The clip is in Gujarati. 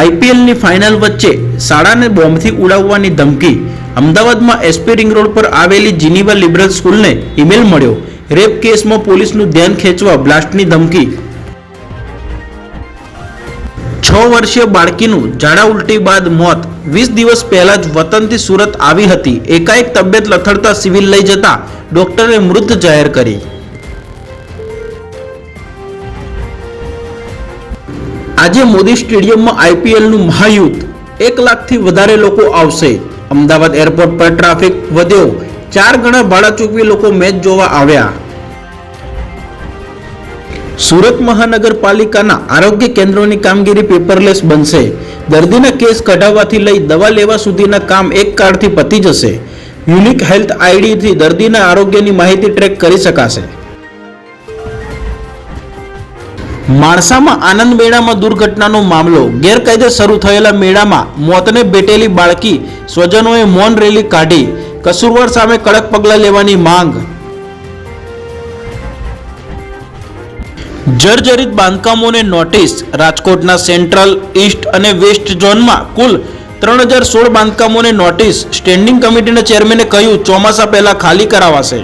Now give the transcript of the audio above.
આઈપીએલની ફાઇનલ વચ્ચે શાળાને બોમ્બથી ઉડાવવાની ધમકી. અમદાવાદમાં એસપી રિંગ રોડ પર આવેલી જીનીવા લિબરલ સ્કૂલને ઈમેલ મળ્યો. રેપ કેસમાં પોલીસનું ધ્યાન ખેંચવા બ્લાસ્ટની ધમકી. છ વર્ષીય બાળકીનું ઝાડા ઉલટી બાદ મોત. વીસ દિવસ પહેલા જ વતનથી સુરત આવી હતી. એકાએક તબિયત લથડતા સિવિલ લઈ જતા ડોક્ટરે મૃત જાહેર કરી. આજે મોદી સ્ટેડિયમમાં આઈપીએલનું મહાયુદ્ધ. એક લાખથી વધારે લોકો આવશે. અમદાવાદ એરપોર્ટ પર ટ્રાફિક વધ્યો. ચાર ગણા ભાડા ચૂકવી લોકો મેચ જોવા આવ્યા. સુરત મહાનગરપાલિકાના આરોગ્ય કેન્દ્રોની કામગીરી પેપરલેસ બનશે. દર્દીના કેસ કઢાવવાથી લઈ દવા લેવા સુધીના કામ એક કાર્ડથી પતી જશે. યુનિક હેલ્થ આઈડીથી દર્દીના આરોગ્યની માહિતી ટ્રેક કરી શકાશે. માણસામાં આનંદ મેળામાં દુર્ઘટનાનો મામલો, ગેરકાયદે શરૂ થયેલા મેળામાં મોતને ભેટેલી બાળકી સ્વજનોએ મૌન રેલી કાઢી, કસૂરવાર સામે કડક પગલાં લેવાની માંગ. જર્જરિત બાંધકામોને નોટિસ, રાજકોટના સેન્ટ્રલ, ઈસ્ટ અને વેસ્ટ ઝોનમાં કુલ ત્રણ હજાર સોળ બાંધકામોને નોટિસ. સ્ટેન્ડિંગ કમિટીના ચેરમેને કહ્યું, ચોમાસા પહેલા ખાલી કરાવાશે.